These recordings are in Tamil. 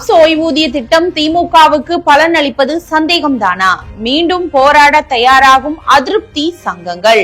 டாப்ஸ் ஓய்வூதிய திட்டம் திமுகவுக்கு பலன் அளிப்பது சந்தேகம்தானா? மீண்டும் போராட தயாராகும் அதிருப்தி சங்கங்கள்.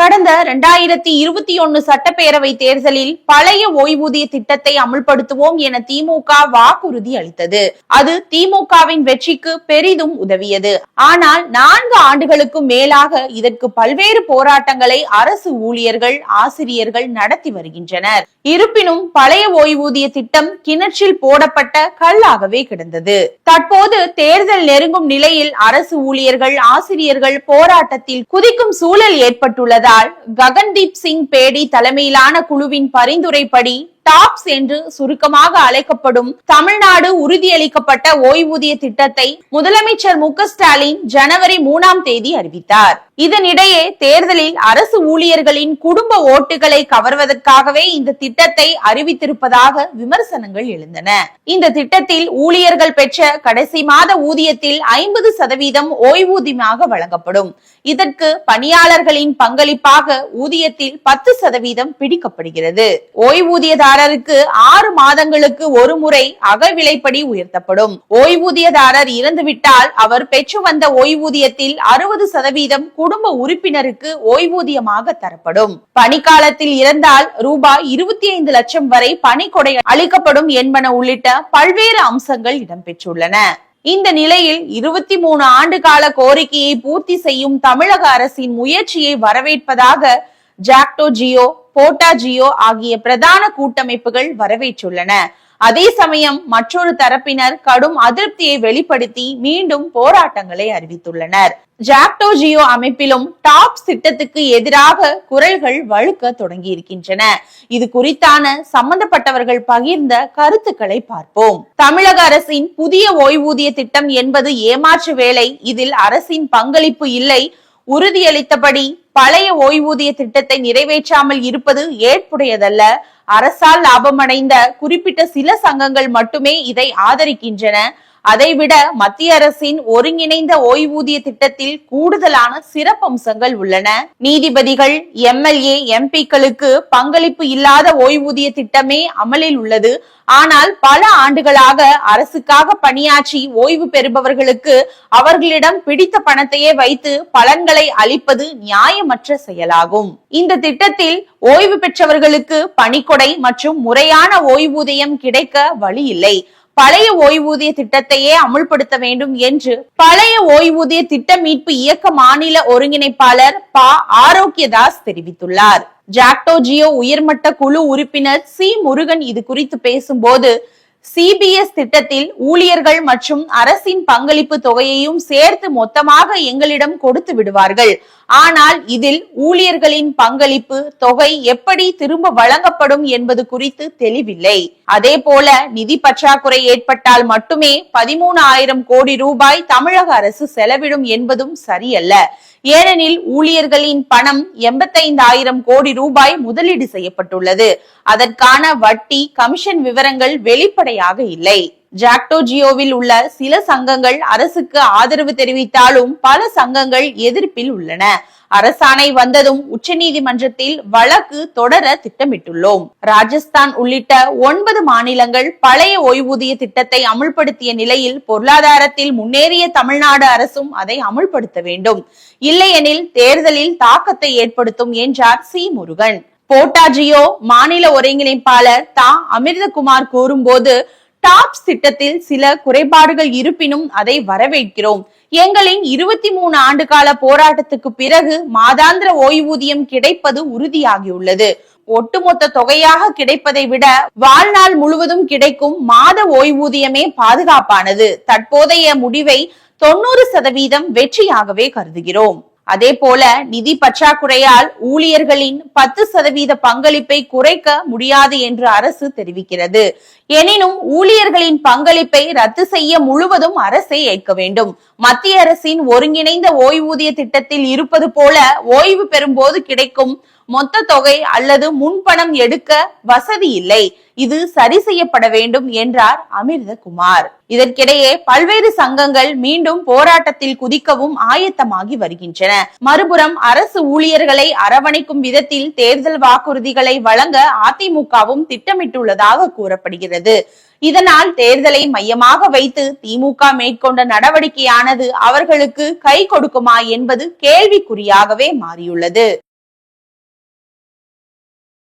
கடந்த இரண்டாயிரத்தி இருபத்தி ஒன்னு சட்டப்பேரவை தேர்தலில் பழைய ஓய்வூதிய திட்டத்தை அமுல்படுத்துவோம் என திமுக வாக்குறுதி அளித்தது. அது திமுகவின் வெற்றிக்கு பெரிதும் உதவியது. ஆனால் நான்கு ஆண்டுகளுக்கும் மேலாக இதற்கு பல்வேறு போராட்டங்களை அரசு ஊழியர்கள் ஆசிரியர்கள் நடத்தி வருகின்றனர். இருப்பினும் பழைய ஓய்வூதிய திட்டம் கிணற்றில் போடப்பட்ட கல்லாகவே கிடந்தது. தற்போது தேர்தல் நெருங்கும் நிலையில் அரசு ஊழியர்கள் ஆசிரியர்கள் போராட்டத்தில் குதிக்கும் சூழல் ஏற்பட்டுள்ளது ஏற்பட்டுள்ளதால் ககன்தீப் சிங் பேடி தலைமையிலான குழுவின் பரிந்துரைப்படி டாப்ஸ் என்று சுருக்கமாக அழைக்கப்படும் தமிழ்நாடு உறுதியளிக்கப்பட்ட ஓய்வூதிய திட்டத்தை முதலமைச்சர் மு ஸ்டாலின் ஜனவரி மூணாம் தேதி அறிவித்தார். இதனிடையே தேர்தலில் அரசு ஊழியர்களின் குடும்ப ஓட்டுகளை கவர்வதற்காகவே இந்த திட்டத்தை அறிவித்திருப்பதாக விமர்சனங்கள் எழுந்தன. இந்த திட்டத்தில் ஊழியர்கள் பெற்ற கடைசி மாத ஊதியத்தில் ஐம்பது சதவீதம் ஓய்வூதியமாக வழங்கப்படும். இதற்கு பணியாளர்களின் பங்களிப்பாக ஊதியத்தில் பத்து சதவீதம் பிடிக்கப்படுகிறது. ஓய்வூதியதாரருக்கு ஆறு மாதங்களுக்கு ஒரு முறை அகவிலைப்படி உயர்த்தப்படும். ஓய்வூதியதாரர் இறந்துவிட்டால் அவர் பெற்று வந்த ஓய்வூதியத்தில் அறுபது சதவீதம் குடும்ப உறுப்பினருக்கு ஓய்வூதியமாக தரப்படும். பணிக்காலத்தில் இறந்தால் ரூபாய் இருபத்தி ஐந்து லட்சம் வரை பணிக்கொடை அளிக்கப்படும் என்பன உள்ளிட்ட பல்வேறு அம்சங்கள் இடம்பெற்றுள்ளன. இந்த நிலையில் இருபத்தி மூணு ஆண்டு கால கோரிக்கையை பூர்த்தி செய்யும் தமிழக அரசின் முயற்சியை வரவேற்பதாக ஜாக்டோ ஜியோ போட்டா ஜியோ ஆகிய பிரதான கூட்டமைப்புகள் வரவேற்றுள்ளன. அதே சமயம் மற்றொரு தரப்பினர் கடும் அதிருப்தியை வெளிப்படுத்தி மீண்டும் போராட்டங்களை அறிவித்துள்ளனர். ஜாக்டோ ஜியோ அமைப்பிலும் டாப்ஸ் திட்டத்துக்கு எதிராக குரல்கள் வழுக்க தொடங்கி இருக்கின்றன இது குறித்தான சம்பந்தப்பட்டவர்கள் பகிர்ந்த கருத்துக்களை பார்ப்போம். தமிழக அரசின் புதிய ஓய்வூதிய திட்டம் என்பது ஏமாற்று வேலை. இதில் அரசின் பங்களிப்பு இல்லை. உறுதியளித்தபடி பழைய ஓய்வூதிய திட்டத்தை நிறைவேற்றாமல் இருப்பது ஏற்புடையதல்ல. அரசால் லாபமடைந்த குறிப்பிட்ட சில சங்கங்கள் மட்டுமே இதை ஆதரிக்கின்றன. அதைவிட மத்திய அரசின் ஒருங்கிணைந்த ஓய்வூதிய திட்டத்தில் கூடுதலான சிறப்பம்சங்கள் உள்ளன. நீதிபதிகள் எம்எல்ஏ எம்பிக்களுக்கு பங்களிப்பு இல்லாத ஓய்வூதிய திட்டமே அமலில் உள்ளது. ஆனால் பல ஆண்டுகளாக அரசுக்காக பணியாற்றி ஓய்வு பெறுபவர்களுக்கு அவர்களிடம் பிடித்த பணத்தையே வைத்து பலன்களை அளிப்பது நியாயமற்ற செயலாகும். இந்த திட்டத்தில் ஓய்வு பெற்றவர்களுக்கு பணிக்கொடை மற்றும் முறையான ஓய்வூதியம் கிடைக்க வழி இல்லை. பழைய ஓய்வூதிய திட்டத்தையே அமுல்படுத்த வேண்டும் என்று பழைய ஓய்வூதிய திட்ட மீட்பு இயக்க மாநில ஒருங்கிணைப்பாளர் ப. ஆரோக்கியதாஸ் தெரிவித்துள்ளார். ஜாக்டோ ஜியோ உயர்மட்ட குழு உறுப்பினர் சி. முருகன் இது குறித்து பேசும்போது சிபிஎஸ் திட்டத்தில் ஊழியர்கள் மற்றும் அரசின் பங்களிப்பு தொகையையும் சேர்த்து மொத்தமாக எங்களிடம் கொடுத்து விடுவார்கள். ஆனால் இதில் ஊழியர்களின் பங்களிப்பு தொகை எப்படி திரும்ப வழங்கப்படும் என்பது குறித்து தெளிவில்லை. அதே போல நிதி பற்றாக்குறை ஏற்பட்டால் மட்டுமே பதிமூணு ஆயிரம் கோடி ரூபாய் தமிழக அரசு செலவிடும் என்பதும் சரியல்ல. ஏனெனில் ஊழியர்களின் பணம் எண்பத்தைந்தாயிரம் கோடி ரூபாய் முதலீடு செய்யப்பட்டுள்ளது. அதற்கான வட்டி கமிஷன் விவரங்கள் வெளிப்படையாக இல்லை. ஜாக்டோ ஜியோவில் உள்ள சில சங்கங்கள் அரசுக்கு ஆதரவு தெரிவித்தாலும் பல சங்கங்கள் எதிர்ப்பில் உள்ளன. அரசாணை வந்ததும் உச்சநீதிமன்றத்தில் வழக்கு தொடர திட்டமிட்டுள்ளோம். ராஜஸ்தான் உள்ளிட்ட ஒன்பது மாநிலங்கள் பழைய ஓய்வூதிய திட்டத்தை அமுல்படுத்திய நிலையில் பொருளாதாரத்தில் முன்னேறிய தமிழ்நாடு அரசும் அதை அமுல்படுத்த வேண்டும். இல்லையெனில் தேர்தலில் தாக்கத்தை ஏற்படுத்தும் என்றார் சி. முருகன். போட்டாஜியோ மாநில ஒருங்கிணைப்பாளர் தா. அமிர்தகுமார் கூறும்போது டாப்ஸ் திட்டத்தில் சில குறைபாடுகள் இருப்பினும் அதை வரவேற்கிறோம். எங்களின் இருபத்தி மூணு ஆண்டு கால போராட்டத்துக்கு பிறகு மாதாந்திர ஓய்வூதியம் கிடைப்பது உறுதியாகியுள்ளது. ஒட்டுமொத்த தொகையாக கிடைப்பதை விட வாழ்நாள் முழுவதும் கிடைக்கும் மாத ஓய்வூதியமே பாதுகாப்பானது. தற்போதைய முடிவை தொண்ணூறு சதவீதம் வெற்றியாகவே கருதுகிறோம். அதே போல நிதி பற்றாக்குறையால் ஊழியர்களின் பத்து சதவீத பங்களிப்பை குறைக்க முடியாது என்று அரசு தெரிவிக்கிறது. எனினும் ஊழியர்களின் பங்களிப்பை ரத்து செய்ய முழுவதும் அரசை ஏற்க வேண்டும். மத்திய அரசின் ஒருங்கிணைந்த ஓய்வூதிய திட்டத்தில் இருப்பது போல ஓய்வு பெறும்போது கிடைக்கும் மொத்த தொகை அல்லது முன்பணம் எடுக்க வசதி இல்லை. இது சரி செய்யப்பட வேண்டும் என்றார் அமிர்தகுமார். இதற்கிடையே பல்வேறு சங்கங்கள் மீண்டும் போராட்டத்தில் குதிக்கவும் ஆயத்தமாகி வருகின்றன. மறுபுறம் அரசு ஊழியர்களை அரவணைக்கும் விதத்தில் தேர்தல் வாக்குறுதிகளை வழங்க அதிமுகவும் திட்டமிட்டுள்ளதாக கூறப்படுகிறது. இதனால் தேர்தலை மையமாக வைத்து திமுக மேற்கொண்ட நடவடிக்கையானது அவர்களுக்கு கை கொடுக்குமா என்பது கேள்விக்குறியாகவே மாறியுள்ளது.